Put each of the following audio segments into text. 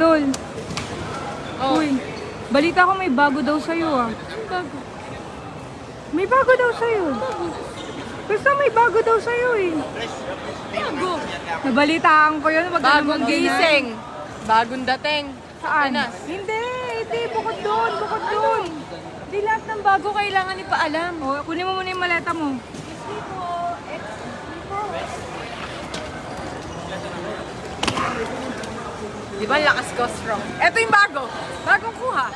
Idol. Oh. Uy, balita ko may bago daw sa'yo ah. Bago. May bago daw sa'yo. Basta may bago daw sa'yo eh. Bago. Nabalitaan ko yun. Wag Bagong gising. Bagong dating. Saan? Anas. Hindi, hindi. Bukod doon, bukod doon. Di lahat ng bago kailangan ipaalam. O, kunin mo muna yung maleta mo. Di ba lakas ko strong? Ito yung bago. Bagong kuha.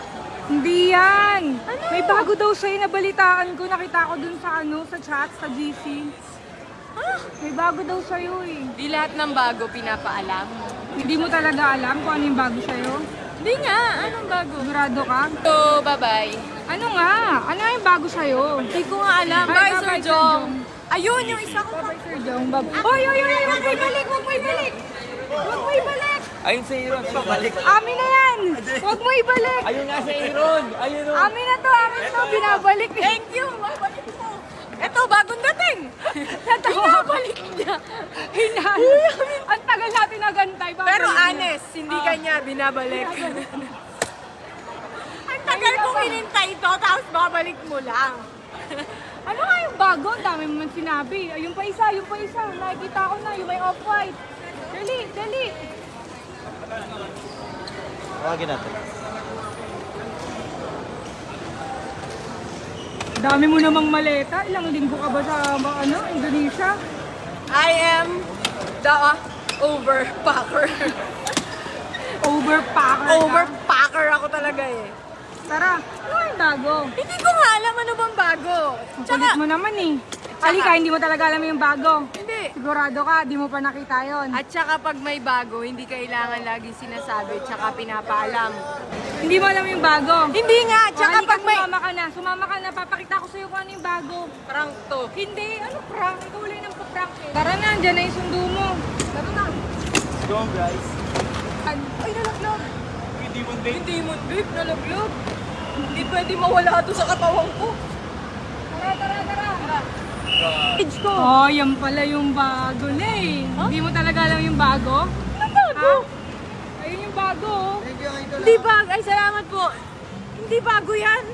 Hindi yan. Ano? May bago daw sa'yo. Nabalitaan ko. Nakita ko dun sa ano, sa chat, sa GC. Ah, May bago daw sa'yo eh. di lahat ng bago pinapaalam. Hindi mo talaga alam kung ano yung bago sa'yo? Di nga. Anong bago? Sigurado ka? So, bye-bye. Ano nga? Ano nga yung bago sa'yo? Hindi ko nga alam. Bye, Bye, bye, Sir Sir Jong. Jong. Ayun, yung isa ko. Bye, Sir Jong. Bab- Oy, oy, oy, oy, wag mo ibalik, wag mo ibalik. Wag mo ibalik. Ayun si Aaron, pabalik. Amin na yan. Wag mo ibalik. Ayun nga si Aaron. Ayun o. Amin na to, amin na to. Binabalik. Thank you. Babalik mo. Ito, bagong dating. Binabalik niya. Hinan. Ang tagal natin nagantay. babalik Pero na. honest, hindi kanya binabalik. Ang tagal kong hinintay ito, tapos babalik mo lang. Ano nga yung bago? Ang dami mo man sinabi. Ay, Yung pa isa, yung pa isa. Nakikita ko na, yung may off-white. Dali, dali. Tawagin natin. Dami mo namang maleta. Ilang linggo ka ba sa ba- ano, Indonesia? I am the overpacker. Overpacker ka. overpacker ako talaga eh. Tara, ano yung bago? Hindi ko nga alam ano bang bago. Ang Tsaka, kulit mo naman eh. Halika, hindi mo talaga alam yung bago. Sigurado ka, di mo pa nakita yon. At saka pag may bago, hindi kailangan lagi sinasabi tsaka pinapaalam. Hindi mo alam yung bago. Hindi nga, tsaka Halika, pag may... sumama ka na. Sumama ka na, papakita ko sa'yo kung ano yung bago. Prank to. Hindi, ano prank? Ikaw ulit ng prank eh. Tara na, andyan na yung sundo mo. Tara na. Go on guys. Ay, nalaglag. Hindi mo din. Hindi mo, babe, nalaglag. Hindi pwede mawala to sa katawan ko. Tara, tara, tara. Age ko. Oh, yan pala yung bago na eh. Hindi mo talaga alam yung bago? Ano bago? Ha? Ayun yung bago. oh. Hindi bago. Ay, salamat po. Hindi bago yan.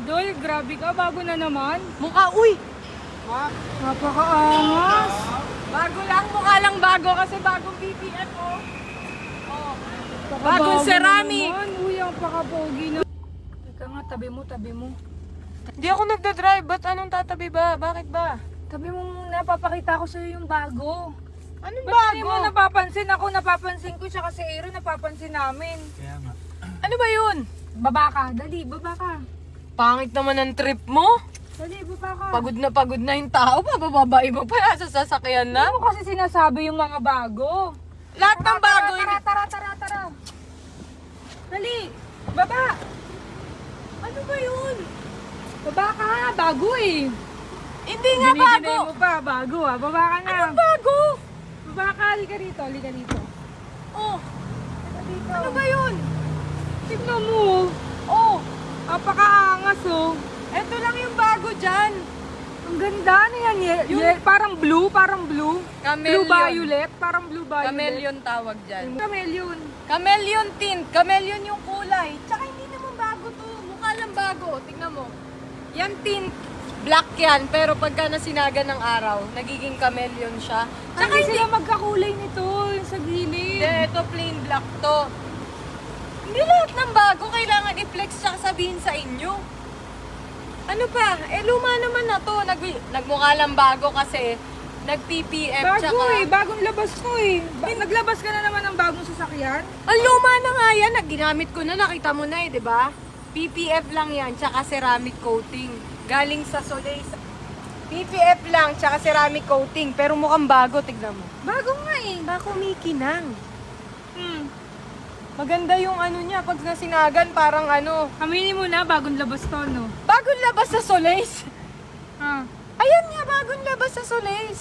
Idol, grabe ka. Bago na naman. Mukha, uy. Napakaangas. Bago lang, mukha lang bago kasi bagong BPF oh. Oh. Bagong Bago ceramic. na naman. Uy, ang pakapogi na. Teka nga, tabi mo, tabi mo. Hindi ako nagda-drive. Ba't anong tatabi ba? Bakit ba? Tabi mo muna, papakita ko sa'yo yung bago. Anong Ba't hindi mo napapansin? Ako napapansin ko, tsaka si Aaron napapansin namin. Kaya nga. Ano ba yun? Baba ka, dali, baba ka. Pangit naman ang trip mo. Dali, baba ka. Pagod na pagod na yung tao. Pabababae mo pa sa sasakyan na. Ano mo kasi sinasabi yung mga bago? Lahat ng bago. Tara, tara, tara, tara. Dali, baba. Ano ba yun? Baba ka, bago eh. Hindi nga bago. mo pa, bago ah. Baba ka na. Anong bago? Baba ka, halika rito, halika rito. Oh, dito. ano ba yun? Tignan mo. Oh, Napakaangas oh. eto lang yung bago dyan. Ang ganda na yan. Ye- Yung- ye- parang blue, parang blue. Blue Chameleon. violet, parang blue violet. Chameleon tawag dyan. Chameleon. Chameleon tint. Chameleon yung kulay. Tsaka hindi naman bago to. Mukha lang bago. Tingnan mo. Yan tint. Black yan. Pero pagka nasinaga ng araw, nagiging chameleon siya. Tsaka hindi sila magkakulay nito, yung sa gilid. Hindi, ito plain black to. Hindi lahat ng bago kailangan i-flex tsaka sabihin sa inyo. Ano pa? Eh, luma naman na to. Nag nagmukha lang bago kasi nag-PPF Bago tsaka... eh, bagong labas ko eh. Ba- naglabas ka na naman ng bagong sasakyan? Ang luma na nga yan. Nagginamit ko na. Nakita mo na eh, di ba? PPF lang yan, tsaka ceramic coating. Galing sa Soleil. PPF lang, tsaka ceramic coating. Pero mukhang bago, tignan mo. Bago nga eh. Bako Mikinang. Hmm. Maganda yung ano niya. Pag nasinagan, parang ano. Aminin mo na, bagong labas to, no? Bagong labas sa Soleil. Ah. Ayan nga, bagong labas sa Soleil.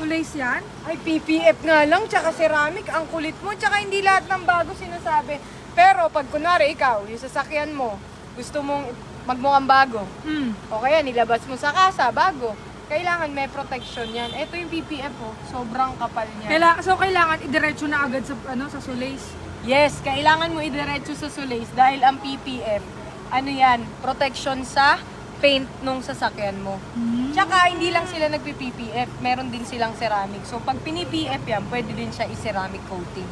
So lace yan? Ay, PPF nga lang, tsaka ceramic. Ang kulit mo, tsaka hindi lahat ng bago sinasabi. Pero pag kunwari ikaw, yung sasakyan mo, gusto mong magmukhang bago, Hmm. O kaya nilabas mo sa kasa, bago. Kailangan may protection yan. Ito yung PPF oh. Sobrang kapal niya. Kaila- so kailangan idiretso na agad sa ano sa Solace. Yes, kailangan mo idiretso sa Solace dahil ang PPF, ano yan, protection sa paint nung sasakyan mo. Tsaka hindi lang sila nagpi-PPF, meron din silang ceramic. So pag pini-PF yan, pwede din siya i-ceramic coating.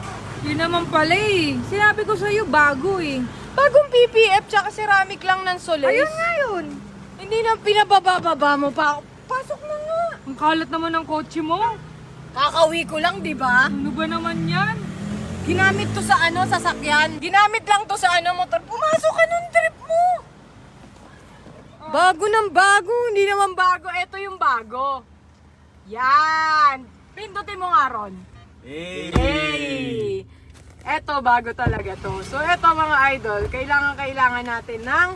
Yun naman pala eh. Sinabi ko sa'yo, bago eh. Bagong PPF tsaka ceramic lang ng Solace. Ayun nga yun. Hindi na pinabababa mo pa. Pasok na nga. Ang kalat naman ng kotse mo. Kakawi ko lang, di ba? Ano ba naman yan? Ginamit to sa ano, sasakyan. Ginamit lang to sa ano, motor. Pumasok ka. Bago ng bago, hindi naman bago. Ito yung bago. Yan. Pindutin mo nga, Ron. Hey! Hey! Eto, bago talaga to. So, eto mga idol, kailangan-kailangan natin ng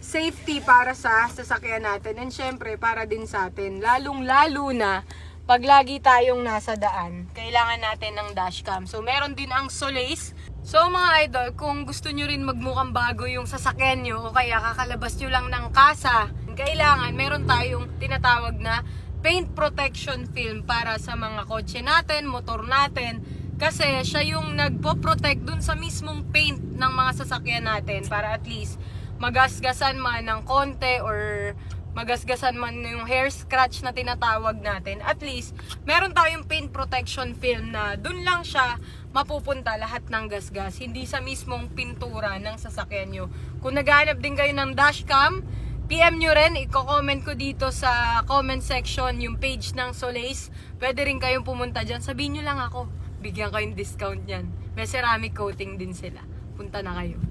safety para sa sasakyan natin. And syempre, para din sa atin. Lalong-lalo na pag lagi tayong nasa daan, kailangan natin ng dashcam. So, meron din ang Solace. So, mga idol, kung gusto nyo rin magmukhang bago yung sasakyan nyo o kaya kakalabas nyo lang ng kasa, kailangan meron tayong tinatawag na paint protection film para sa mga kotse natin, motor natin. Kasi siya yung nagpo-protect dun sa mismong paint ng mga sasakyan natin para at least magasgasan man ng konti or magasgasan man yung hair scratch na tinatawag natin. At least, meron tayong paint protection film na dun lang siya mapupunta lahat ng gasgas. Hindi sa mismong pintura ng sasakyan nyo. Kung naghahanap din kayo ng dashcam, PM nyo rin, i-comment ko dito sa comment section yung page ng Solace. Pwede rin kayong pumunta dyan. Sabihin nyo lang ako, bigyan kayong discount yan. May ceramic coating din sila. Punta na kayo.